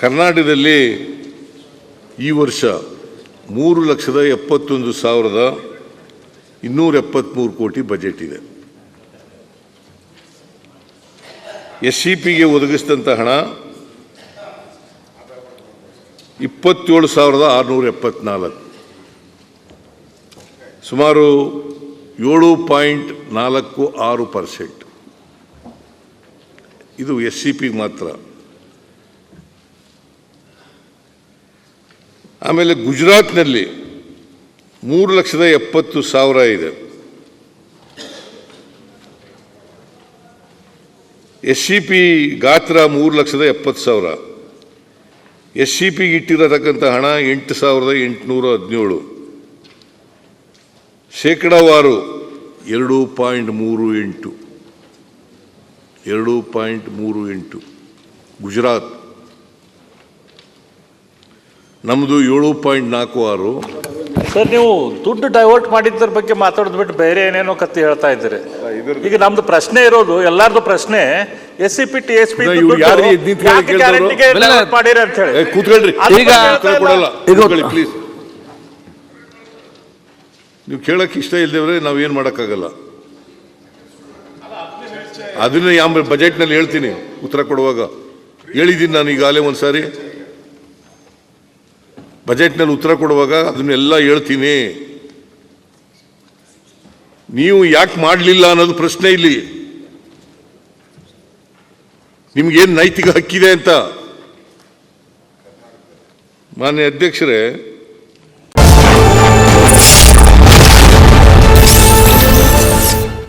ಕರ್ನಾಟಕದಲ್ಲಿ ಈ ವರ್ಷ ಮೂರು ಲಕ್ಷದ ಎಪ್ಪತ್ತೊಂದು ಸಾವಿರದ ಇನ್ನೂರ ಎಪ್ಪತ್ತ್ಮೂರು ಕೋಟಿ ಬಜೆಟ್ ಇದೆ. ಎಸ್ ಸಿ ಪಿಗೆ ಒದಗಿಸಿದಂಥ ಹಣ ಇಪ್ಪತ್ತೇಳು ಸಾವಿರದ ಆರುನೂರ ಎಪ್ಪತ್ನಾಲ್ಕು. ಸುಮಾರು ಏಳು ಪಾಯಿಂಟ್ ನಾಲ್ಕು ಆರು ಪರ್ಸೆಂಟ್. ಇದು ಎಸ್ ಸಿ ಪಿಗೆ ಮಾತ್ರ. ಆಮೇಲೆ ಗುಜರಾತ್ನಲ್ಲಿ ಮೂರು ಲಕ್ಷದ ಎಪ್ಪತ್ತು ಸಾವಿರ ಇದೆ. ಎಸ್ ಸಿ ಪಿ ಗಾತ್ರ ಮೂರು ಲಕ್ಷದ ಎಪ್ಪತ್ತು ಸಾವಿರ. ಎಸ್ ಸಿ ಪಿಗೆ ಇಟ್ಟಿರತಕ್ಕಂಥ ಹಣ ಎಂಟು ಸಾವಿರದ ಎಂಟುನೂರ ಹದಿನೇಳು. ಶೇಕಡಾವಾರು ಎರಡು ಪಾಯಿಂಟ್ ಮೂರು ಎಂಟು. ಎರಡು ಪಾಯಿಂಟ್ ಮೂರು ಎಂಟು. ಗುಜರಾತ್. ನಮ್ಮದು ಏಳು ಪಾಯಿಂಟ್ ನಾಲ್ಕು ಆರು. ಸರ್ ನೀವು ದುಡ್ಡು ಡೈವರ್ಟ್ ಮಾಡಿದ್ದರ ಬಗ್ಗೆ ಮಾತಾಡೋದು ಬಿಟ್ಟು ಬೇರೆ ಏನೇನೋ ಕತ್ತಿ ಹೇಳ್ತಾ ಇದ್ದೀರಿ. ಈಗ ನಮ್ದು ಪ್ರಶ್ನೆ ಇರೋದು ಎಲ್ಲಾರ್ದು ಪ್ರಶ್ನೆ S C P T S P ಮಾಡಿರಿ ಅಂತ ಹೇಳಿ. ಕೂತ್ಕೊಳ್ರಿ. ಈಗ ಪ್ಲೀಸ್ ನೀವು ಕೇಳಕ್ಕೆ ಇಷ್ಟ ಇಲ್ದೇವ್ರೆ ನಾವೇನು ಮಾಡೋಕ್ಕಾಗಲ್ಲ. ಅದನ್ನ ಯಾವ ಬಜೆಟ್ನಲ್ಲಿ ಹೇಳ್ತೀನಿ ಉತ್ತರ ಕೊಡುವಾಗ. ಹೇಳಿದ್ದೀನಿ ನಾನು ಈಗಾಗಲೇ ಒಂದು ಸಾರಿ ಬಜೆಟ್ನಲ್ಲಿ ಉತ್ತರ ಕೊಡುವಾಗ ಅದನ್ನೆಲ್ಲ ಹೇಳ್ತೀನಿ. ನೀವು ಯಾಕೆ ಮಾಡಲಿಲ್ಲ ಅನ್ನೋದು ಪ್ರಶ್ನೆ ಇಲ್ಲಿ. ನಿಮ್ಗೇನು ನೈತಿಕ ಹಕ್ಕಿದೆ ಅಂತ? ಮಾನ್ಯ ಅಧ್ಯಕ್ಷರೇ